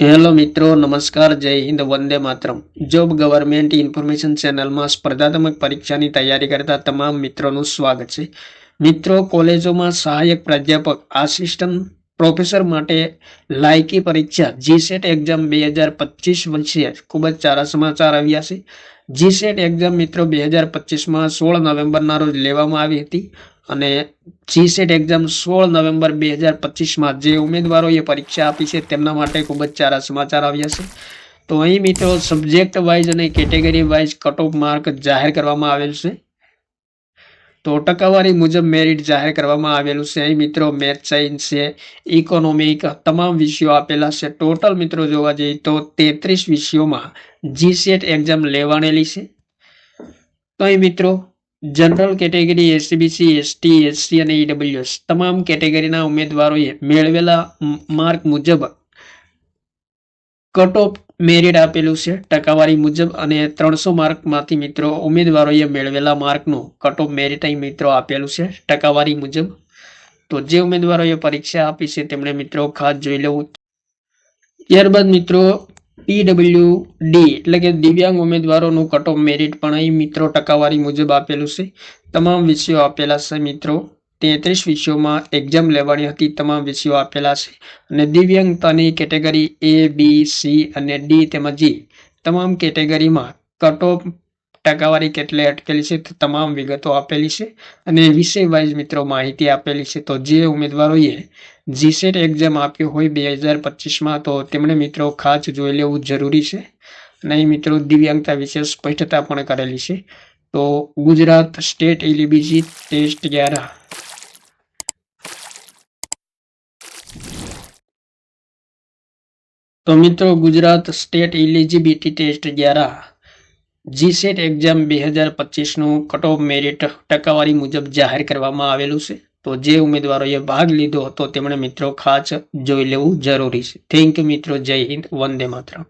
Hello મિત્રો, નમસ્કાર, જય હિન્દ, વંદે માતરમ. જોબ ગવર્મેન્ટ ઇન્ફોર્મેશન ચેનલમાં સ્પર્ધાત્મક પરીક્ષાની તૈયારી કરતા તમામ મિત્રોનું સ્વાગત છે. મિત્રો, કોલેજોમાં સહાયક પ્રાધ્યાપક આસિસ્ટન્ટ પ્રોફેસર માટે લાયકી પરીક્ષા. જીસેટ એક્ઝામ બે હજાર પચીસ વિશે ખૂબ જ સારા સમાચાર આવ્યા છે. જીસેટ એક્ઝામ મિત્રો બે હજાર પચીસમાં સોળ નવેમ્બરના રોજ લેવામાં આવી હતી અને જીસેટ એક્ઝામ સોળ નવેમ્બર બે હજાર પચીસમાં જે ઉમેદવારોએ પરીક્ષા આપી છે તેમના માટે ખૂબ જ સારા સમાચાર આવ્યા છે. તો અહીં મિત્રો સબ્જેક્ટ વાઇઝ અને category wise cut off mark જાહેર કરવામાં આવેલ છે. તો ટકાવારી મુજબ મેરિટ જાહેર કરવામાં આવેલું છે. અહીં મિત્રો મેથ સાયન્સ છે. ઇકોનોમિક તમામ વિષયો આપેલા છે. ટોટલ મિત્રો જોવા જઈએ તો તેત્રીસ વિષયોમાં જીસેટ એક્ઝામ લેવાણેલી છે. તો અહીં મિત્રો general category SCBC ST SC અને ઈડબ્લ્યુએસ તમામ કેટેગરીના ઉમેદવારોએ મેળવેલા માર્ક મુજબ કટ ઓફ મેરિટ આપેલું છે. ટકાવારી મુજબ અને ત્રણસો માર્કમાંથી મિત્રો ઉમેદવારોએ મેળવેલા માર્કનું કટ ઓફ મેરિટ અહીં મિત્રો આપેલું છે. ટકાવારી મુજબ. તો જે ઉમેદવારોએ પરીક્ષા આપી છે તેમણે મિત્રો ખાસ જોઈ લેવું. ત્યારબાદ મિત્રો પીડબલ્યુ ડી એટલે કે દિવ્યાંગ ઉમેદવારોનું કટ ઓફ મેરિટ પણ અહીં મિત્રો ટકાવારી મુજબ આપેલું છે. તમામ વિષયો આપેલા છે મિત્રો. તેત્રીસ વિષયોમાં એક્ઝામ લેવાની હતી, તમામ વિષયો આપેલા છે. અને દિવ્યાંગતાની કેટેગરી એ બી સી અને ડી તેમજ જી તમામ કેટેગરીમાં કટ ઓફ ટકાવારી કેટલી અટકેલી છે તે તમામ વિગતો આપેલી છે. અને વિષય વાઇઝ મિત્રો માહિતી આપેલી છે તો જે ઉમેદવારોએ જીસેટ એક્ઝામ આપ્યું હોય બે હજાર પચીસમાં તો તેમણે મિત્રો ખાસ જોઈ લેવું જરૂરી છે. અને મિત્રો, દિવ્યાંગતા વિશે સ્પષ્ટતા પણ કરેલી છે. તો ગુજરાત સ્ટેટ એલિબીજી ટેસ્ટ દ્વારા તો મિત્રો ગુજરાત સ્ટેટ ઇલિજિબિલિટી ટેસ્ટ દ્વારા જીસેટ એક્ઝામ બે હજાર પચીસનું કટ ઓફ મેરિટ ટકાવારી મુજબ જાહેર કરવામાં આવેલું છે. તો જે ઉમેદવારોએ ભાગ લીધો હતો તેમણે મિત્રો ખાસ જોઈ લેવું જરૂરી છે. થેન્ક યુ મિત્રો. જય હિન્દ. વંદે માતરમ.